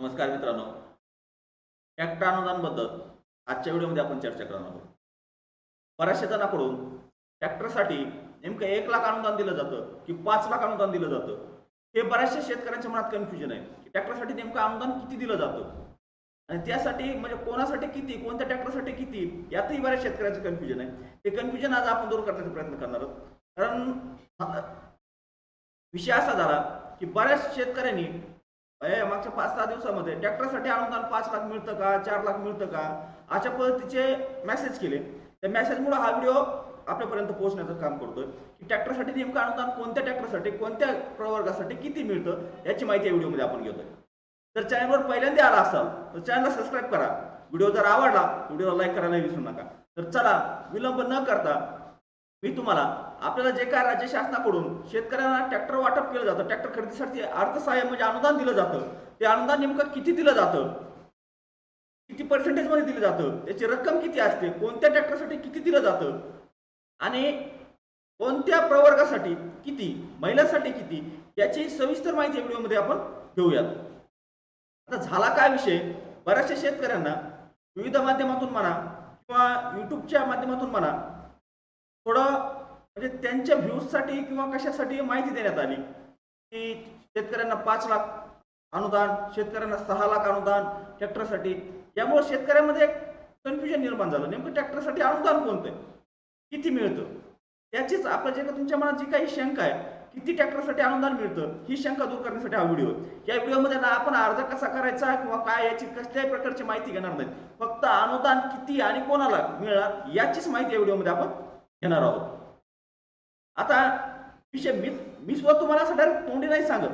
नमस्कार मित्रांनो. ट्रॅक्टर अनुदानबद्दल आजच्या व्हिडिओमध्ये आपण चर्चा करणार आहोत. बऱ्याचशा जणांकडून ट्रॅक्टरसाठी नेमकं एक लाख अनुदान दिलं जातं की पाच लाख अनुदान दिलं जातं? हे बऱ्याचशा शेतकऱ्यांच्या मनात कन्फ्युजन आहे की ट्रॅक्टरसाठी नेमकं अनुदान किती दिलं जातं? आणि त्यासाठी म्हणजे कोणासाठी किती कोणत्या ट्रॅक्टरसाठी किती यातही बऱ्याच शेतकऱ्यांचं कन्फ्युजन आहे. ते कन्फ्युजन आज आपण दूर करण्याचा प्रयत्न करणार आहोत. कारण विषय असा झाला की बऱ्याच शेतकऱ्यांनी ए मागच्या पाच सहा दिवसामध्ये ट्रॅक्टरसाठी अनुदान पाच लाख मिळतं का चार लाख मिळतं का? अशा पद्धतीचे मेसेज केले. त्या मेसेजमुळे हा व्हिडिओ आपल्यापर्यंत पोहोचण्याचं काम करतोय. की ट्रॅक्टरसाठी नेमकं अनुदान कोणत्या ट्रॅक्टरसाठी कोणत्या प्रवर्गासाठी किती मिळतं याची माहिती या व्हिडिओमध्ये आपण घेतोय. जर चॅनलवर पहिल्यांदा आला असाल तर चॅनलला सबस्क्राईब करा. व्हिडिओ जर आवडला व्हिडिओला लाईक करायला विसरू नका. तर चला विलंब न करता मी तुम्हाला आपल्याला जे काय राज्य शासनाकडून शेतकऱ्यांना ट्रॅक्टर वाटप केलं जातं ट्रॅक्टर खरेदीसाठी अर्थसहाय्य म्हणजे अनुदान दिलं जातं ते अनुदान नेमकं किती दिलं जातं? किती पर्सेंटेजमध्ये दिलं जातं? त्याची रक्कम किती असते? कोणत्या ट्रॅक्टरसाठी किती दिलं जातं? आणि कोणत्या प्रवर्गासाठी किती? महिलांसाठी किती? याची सविस्तर माहिती या व्हिडिओमध्ये आपण घेऊयात. आता झाला काय विषय? बऱ्याचशा शेतकऱ्यांना विविध माध्यमातून म्हणा किंवा युट्यूबच्या माध्यमातून म्हणा थोडं म्हणजे त्यांच्या व्ह्यूजसाठी किंवा कशासाठी माहिती देण्यात आली. की शेतकऱ्यांना पाच लाख अनुदान शेतकऱ्यांना सहा लाख अनुदान ट्रॅक्टरसाठी. यामुळे शेतकऱ्यांमध्ये एक कन्फ्युजन निर्माण झालं. नेमकं ट्रॅक्टरसाठी अनुदान कोणतं? किती मिळतं? त्याचीच आपल्या जे तुमच्या मनात जी काही शंका आहे किती ट्रॅक्टरसाठी अनुदान मिळतं ही शंका दूर करण्यासाठी हा व्हिडिओ. या व्हिडिओमध्ये ना आपण अर्ज कसा करायचा किंवा काय याची कसल्याही प्रकारची माहिती घेणार नाही फक्त अनुदान किती आणि कोणाला मिळणार याचीच माहिती या व्हिडिओमध्ये आपण घेणार आहोत. आता विषय मी मी सुद्धा तुम्हाला असं डायरेक्ट तोंडी नाही सांगत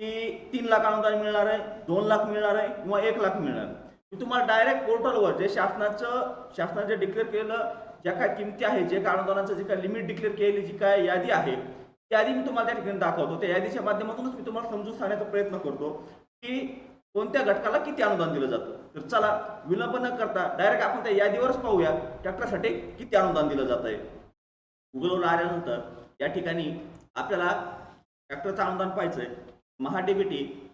की तीन लाख अनुदान मिळणार आहे दोन लाख मिळणार आहे किंवा एक लाख मिळणार मी तुम्हाला डायरेक्ट पोर्टलवर जे शासनाचं शासनाने डिक्लेअर केलेलं ज्या काय किमती आहे जे काय अनुदानाचं जे काय लिमिट डिक्लेअर केलेली जी काय यादी आहे ती यादी मी तुम्हाला त्या ठिकाणी दाखवतो. त्या यादीच्या माध्यमातूनच मी तुम्हाला समजून सांगण्याचा प्रयत्न करतो की कोणत्या घटकाला किती अनुदान दिलं जातं? तर चला विलंब न करता डायरेक्ट आपण त्या यादीवरच पाहूया ट्रॅक्टरसाठी किती अनुदान दिलं जात आहे. गुगलवर आल्यानंतर या ठिकाणी आपल्याला ट्रॅक्टरचं अनुदान पाहायचंय. महाडीबीटी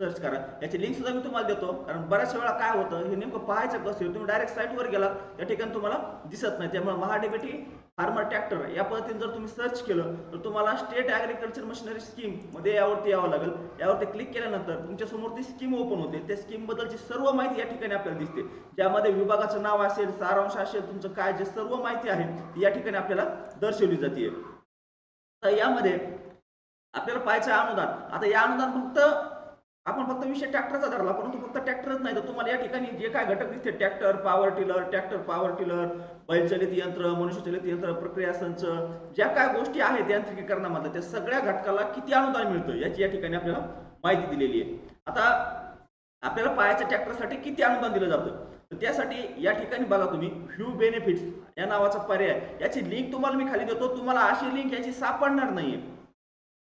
सर्च करा. याची लिंक सुद्धा मी तुम्हाला देतो. कारण बऱ्याच वेळा काय होतं हे नेमकं पाहायचं कसं तुम्ही डायरेक्ट साईटवर गेलात त्या ठिकाणी तुम्हाला दिसत नाही. त्यामुळे महाडीबीटी फार्मर ट्रॅक्टर या पद्धतीने जर तुम्ही सर्च केलं तर तुम्हाला स्टेट ॲग्रिकल्चर मशिनरी स्कीममध्ये यावरती यावं लागेल. यावरती क्लिक केल्यानंतर तुमच्यासमोर ती स्कीम ओपन होते. त्या स्कीम बद्दलची सर्व माहिती या ठिकाणी आपल्याला दिसते. ज्यामध्ये विभागाचं नाव असेल सारांश असेल तुमचं काय जे सर्व माहिती आहे ती या ठिकाणी आपल्याला दर्शवली जाते. तर यामध्ये आपल्याला पाहायचं अनुदान. आता या अनुदान फक्त आपण फक्त विषय ट्रॅक्टरचा धरला परंतु फक्त ट्रॅक्टरच नाही तर तुम्हाला या ठिकाणी जे काय घटक दिसते tractor power tiller tractor power tiller बैलचलित यंत्र मनुष्यचलित यंत्र प्रक्रिया संच ज्या काय गोष्टी आहेत यांत्रिकीकरणामधल्या त्या सगळ्या घटकाला किती अनुदान मिळतं याची या ठिकाणी आपल्याला माहिती दिलेली आहे. आता आपल्याला पायाच्या ट्रॅक्टरसाठी किती अनुदान दिलं जातं? तर त्यासाठी या ठिकाणी बघा तुम्ही ह्यू बेनिफिट्स या नावाचा पर्याय. याची लिंक तुम्हाला मी खाली देतो. तुम्हाला अशी लिंक याची सापडणार नाहीये.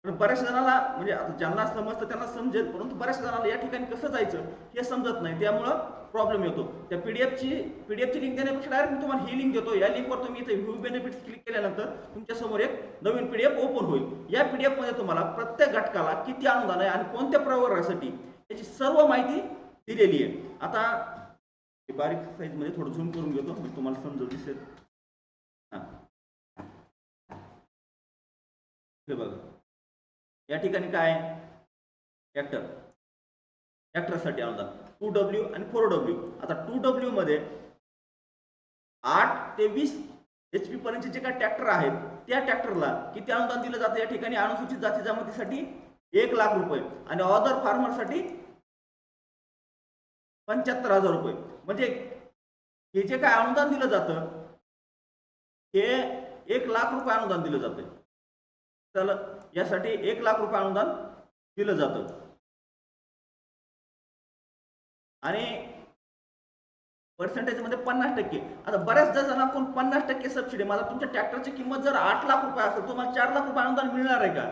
पण बऱ्याच जणाला म्हणजे आता ज्यांना समजतं त्यांना समजेल परंतु बऱ्याच जणाला या ठिकाणी कसं जायचं हे समजत नाही. त्यामुळं प्रॉब्लेम येतो. त्या पीडीएफची पीडीएफची लिंक देण्यापेक्षा डायरेक्ट मी तुम्हाला ही लिंक देतो. या लिंकवर तुम्ही इथे व्ह्यू बेनिफिट्स क्लिक केल्यानंतर तुमच्यासमोर एक नवीन पी डी एफ ओपन होईल. या पी डी एफमध्ये तुम्हाला प्रत्येक घटकाला किती अनुदान आहे आणि कोणत्या प्रवर्गासाठी याची सर्व माहिती दिलेली आहे. आता बारीक साईजमध्ये थोडं झूम करून घेतो म्हणजे तुम्हाला समजून दिसेल. हा. हे बघा. या ठिकाणी काय ट्रॅक्टर ट्रॅक्टरसाठी अनुदान. टू डब्ल्यू आणि फोर डब्ल्यू आता टू डब्ल्यू मध्ये आठ ते वीस एच पी पर्यंतचे जे काही ट्रॅक्टर आहेत त्या ट्रॅक्टरला किती अनुदान दिलं जातं? या ठिकाणी अनुसूचित जाती जमातीसाठी एक लाख रुपये आणि ऑदर फार्मरसाठी पंच्याहत्तर हजार रुपये. म्हणजे हे जे काय अनुदान दिलं जातं हे एक लाख रुपये अनुदान दिलं जातं चला. यासाठी एक लाख रुपये अनुदान दिलं जातं. आणि पर्सेंटेजमध्ये पन्नास टक्के. आता बऱ्याच जणांकडून पन्नास टक्के सबसिडी मला तुमच्या ट्रॅक्टरची किंमत जर आठ लाख रुपये असेल तुम्हाला चार लाख रुपये अनुदान मिळणार आहे का?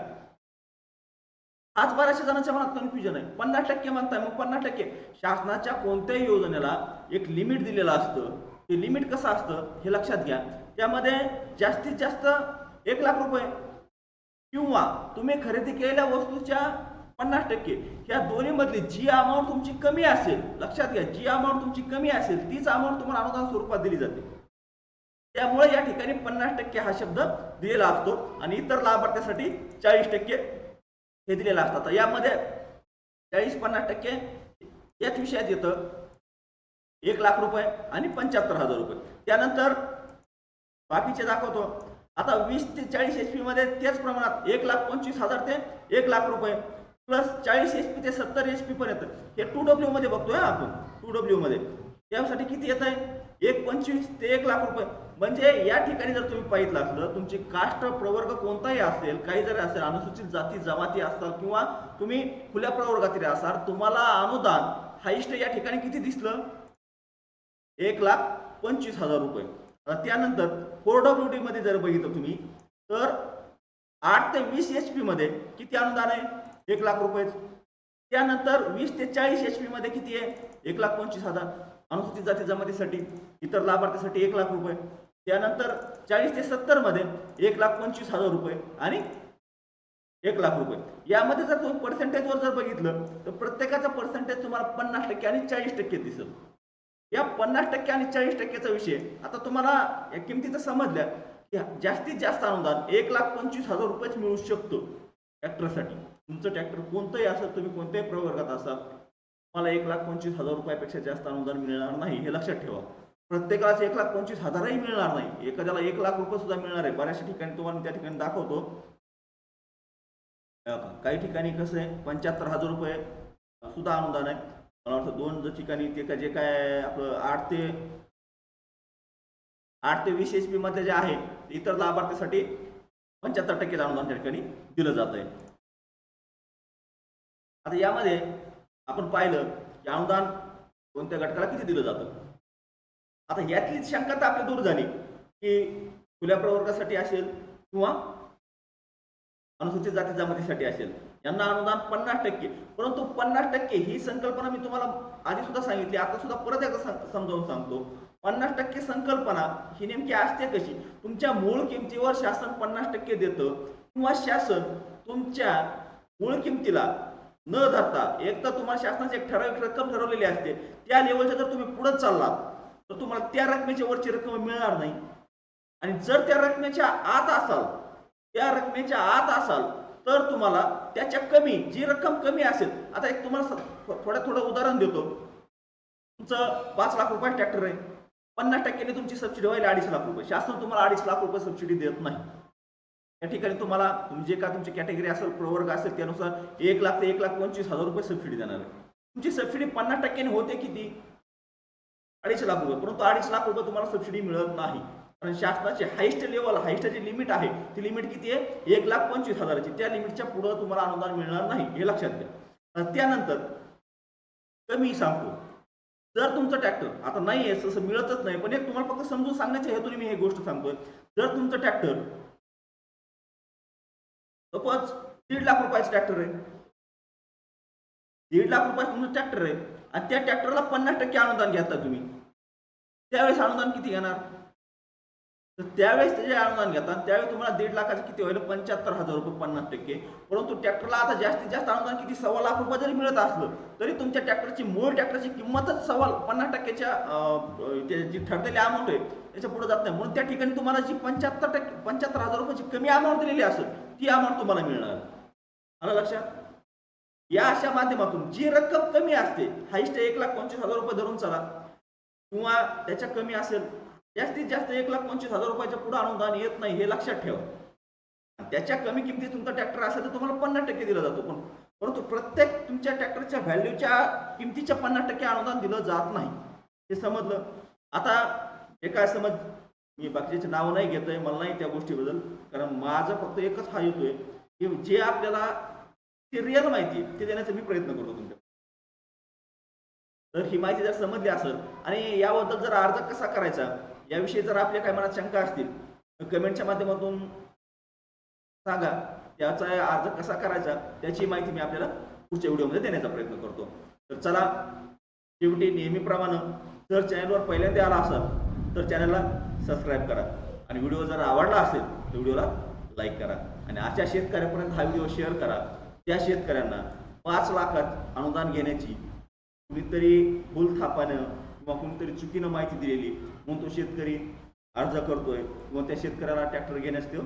आज बऱ्याचशा जणांच्या मनात कन्फ्युजन आहे. पन्नास टक्के म्हणताय मग पन्नास टक्के. शासनाच्या कोणत्याही योजनेला एक लिमिट दिलेलं असतं. ते लिमिट कसं असतं? हे लक्षात घ्या. त्यामध्ये जास्तीत जास्त एक लाख रुपये किंवा तुम्ही खरेदी केलेल्या वस्तूच्या पन्नास टक्के ह्या दोन्हीमधली जी अमाऊंट तुमची कमी असेल लक्षात घ्या जी अमाऊंट तुमची कमी असेल तीच अमाऊंट तुम्हाला अनुदान स्वरूपात दिली जाते. त्यामुळे या ठिकाणी पन्नास टक्के हा शब्द दिलेला असतो आणि इतर लाभार्थ्यासाठी चाळीस टक्के हे दिलेलं असतात यामध्ये चाळीस पन्नास टक्के याच विषयात येतं. एक लाख रुपये आणि पंच्याहत्तर हजार रुपये. त्यानंतर बाकीचे दाखवतो. आता वीस ते चाळीस एच पी मध्ये त्याच प्रमाणात एक लाख पंचवीस हजार ते एक लाख रुपये प्लस चाळीस एच पी ते सत्तर एच पी पर्यंत हे टू डब्ल्यू मध्ये बघतोय आपण टू डब्ल्यू मध्ये. त्यासाठी किती येत आहे? एक पंचवीस ते एक लाख रुपये. म्हणजे या ठिकाणी जर तुम्ही पाहिलं असलं तुमची कास्ट प्रवर्ग कोणताही असेल काही जरी असेल अनुसूचित जाती जमाती असतात किंवा तुम्ही खुल्या प्रवर्गातील असाल तुम्हाला अनुदान हाईस्ट या ठिकाणी किती दिसलं? एक लाख पंचवीस हजार रुपये. त्यानंतर फोर डब्ल्यू डी मध्ये जर बघितलं तुम्ही तर आठ ते वीस एच पी मध्ये किती अनुदान आहे? एक लाख रुपये. त्यानंतर वीस ते चाळीस एच पी मध्ये किती आहे? एक लाख पंचवीस हजार. अनुसूचित जाती जमातीसाठी इतर लाभार्थीसाठी एक लाख रुपये. त्यानंतर चाळीस ते सत्तरमध्ये एक लाख पंचवीस हजार रुपये आणि एक लाख रुपये. यामध्ये जर तुम्ही पर्सेंटेजवर जर बघितलं तर प्रत्येकाचा पर्सेंटेज तुम्हाला पन्नास टक्के आणि चाळीस टक्के दिसत. या पन्नास टक्के आणि चाळीस टक्क्याचा विषय. आता तुम्हाला या किमतीचं समजल्या की जास्तीत जास्त अनुदान एक लाख पंचवीस हजार रुपयेच मिळू शकतो ट्रॅक्टरसाठी. तुमचं ट्रॅक्टर कोणतंही असेल तुम्ही कोणत्याही प्रवर्गात असाल तुम्हाला एक लाख पंचवीस हजार रुपयापेक्षा जास्त अनुदान मिळणार नाही हे लक्षात ठेवा. प्रत्येकालाच एक लाख पंचवीस हजारही मिळणार नाही. एखाद्याला एक लाख रुपये सुद्धा मिळणार आहे. बऱ्याचशा ठिकाणी तुम्हाला त्या ठिकाणी दाखवतो. काही ठिकाणी कसं आहे पंच्याहत्तर हजार रुपये सुद्धा अनुदान आहे. मला वाटतं दोन ठिकाणी ते का जे काय आपलं आठ ते आठ ते वीस एच पी मध्ये जे आहे इतर लाभार्थीसाठी पंच्याहत्तर टक्के अनुदान त्या ठिकाणी दिलं जात आहे आता यामध्ये आपण पाहिलं की अनुदान कोणत्या घटकाला किती दिलं जातं? आता यातली शंका तर आपली दूर झाली की खुल्या प्रवर्गासाठी असेल किंवा अनुसूचित जाती जमातीसाठी असेल. यांना अनुदान पन्नास टक्के. परंतु पन्नास टक्के ही संकल्पना मी तुम्हाला आधी सुद्धा सांगितली आता सुद्धा परत एकदा समजावून सांगतो. पन्नास टक्के संकल्पना ही नेमकी असते कशी? तुमच्या मूळ किमतीवर शासन पन्नास टक्के देतं किंवा शासन तुमच्या मूळ किमतीला न धरता एक तर तुम्हाला शासनाची एक ठराविक रक्कम ठरवलेली असते त्या लेवलच्या जर तुम्ही पुढे चाललात तर तुम्हाला त्या रकमेच्या वरची रक्कम मिळणार नाही. आणि जर त्या रकमेच्या आत असाल त्या रकमेच्या आत असाल तर तुम्हाला त्याच्या कमी जी रक्कम कमी असेल आता एक तुम्हाला थोडं थोडं उदाहरण देतो. तुमचं पाच लाख रुपये ट्रॅक्टर आहे. पन्नास टक्क्याने तुमची सबसिडी व्हायला अडीच लाख रुपये. शासन तुम्हाला अडीच लाख रुपये सबसिडी देत नाही. या ठिकाणी तुम्हाला तुम्ही जे का तुमची कॅटेगरी असेल प्रवर्ग असेल त्यानुसार एक लाख ते एक लाख पंचवीस हजार रुपये सबसिडी देणार आहे. तुमची सबसिडी पन्नास टक्क्याने होते किती? अडीच लाख रुपये. परंतु अडीच लाख रुपये तुम्हाला सबसिडी मिळत नाही. कारण शासनाची हायस्ट लेवल हायस्ट जी लिमिट आहे ती लिमिट किती आहे? एक लाख पंचवीस हजाराची. त्या लिमिटच्या पुढं तुम्हाला अनुदान मिळणार नाही हे लक्षात घ्या. त्यानंतर कमी सांगतो. जर तुमचं ट्रॅक्टर आता नाही आहे तसं मिळतच नाही पण एक तुम्हाला फक्त समजून सांगण्याच्या हेतूने मी हे गोष्ट सांगतोय. जर तुमचं ट्रॅक्टर सपोज दीड लाख रुपयाचं ट्रॅक्टर आहे. दीड लाख रुपयाचं तुमचं ट्रॅक्टर आहे आणि त्या ट्रॅक्टरला पन्नास टक्के अनुदान घेता तुम्ही. त्यावेळेस अनुदान किती घेणार? तर त्यावेळेस ते जे अनुदान घेतात त्यावेळेस तुम्हाला दीड लाखाचे किती होईल? पंच्याहत्तर हजार रुपये पन्नास टक्के. परंतु ट्रॅक्टरला आता जास्तीत जास्त अनुदान किती? सव्वा लाख रुपये जरी मिळत असलं तरी तुमच्या ट्रॅक्टरची मूळ ट्रॅक्टरची किंमतच सव्वा पन्नास टक्क्याच्या जी ठरलेली अमाऊंट आहे त्याच्या पुढे जात नाही. म्हणून त्या ठिकाणी तुम्हाला जी पंच्याहत्तर टक्के पंच्याहत्तर हजार रुपयाची कमी अमाऊंट दिलेली असेल ती अमाऊंट तुम्हाला मिळणार. आलं लक्षात? या अशा माध्यमातून जी रक्कम कमी असते हाईस्ट एक लाख पंचवीस हजार रुपये धरून चला. किंवा त्याच्या कमी असेल जास्तीत जास्त एक लाख पंचवीस हजार रुपयाच्या पुढे अनुदान येत नाही हे लक्षात ठेवा. आणि त्याच्या कमी किमतीत तुमचा ट्रॅक्टर असेल तर तुम्हाला पन्नास टक्के दिला जातो पण परंतु प्रत्येक तुमच्या ट्रॅक्टरच्या व्हॅल्यूच्या किमतीच्या पन्नास टक्के अनुदान दिलं जात नाही. हे समजलं? आता हे काय समज मी बाकीचे नावं नाही घेतोय मला नाही त्या गोष्टीबद्दल कारण माझं फक्त एकच हा येतोय की जे आपल्याला ते रिअल माहिती ते देण्याचा मी प्रयत्न करतो तुमच्या तर ही माहिती जर समजली असेल आणि याबद्दल जर अर्ज कसा करायचा याविषयी जर आपल्या काही मनात शंका असतील तर कमेंटच्या माध्यमातून सांगा. त्याचा अर्ज कसा करायचा त्याची माहिती मी आपल्याला पुढच्या व्हिडिओमध्ये देण्याचा प्रयत्न करतो. तर चला शेवटी नेहमीप्रमाणे जर चॅनलवर पहिल्यांदा आला असाल तर चॅनलला सबस्क्राईब करा. आणि व्हिडिओ जर आवडला असेल तर व्हिडिओला लाईक करा. आणि अशा शेतकऱ्यापर्यंत हा व्हिडिओ शेअर करा. त्या शेतकऱ्यांना पाच लाखात अनुदान घेण्याची कुणीतरी भूल थापानं किंवा कुणीतरी चुकीनं माहिती दिलेली म्हणून तो शेतकरी अर्ज करतोय किंवा त्या शेतकऱ्याला ट्रॅक्टर घेण्यास तो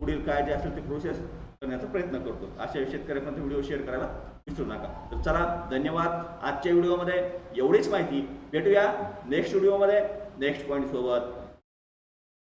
पुढील काय जे असेल ते प्रोसेस करण्याचा प्रयत्न करतो अशा शेतकऱ्यापर्यंत व्हिडिओ शेअर करायला विसरू नका. तर चला धन्यवाद. आजच्या व्हिडिओमध्ये एवढीच माहिती. भेटूया नेक्स्ट व्हिडिओमध्ये नेक्स्ट पॉईंट सोबत.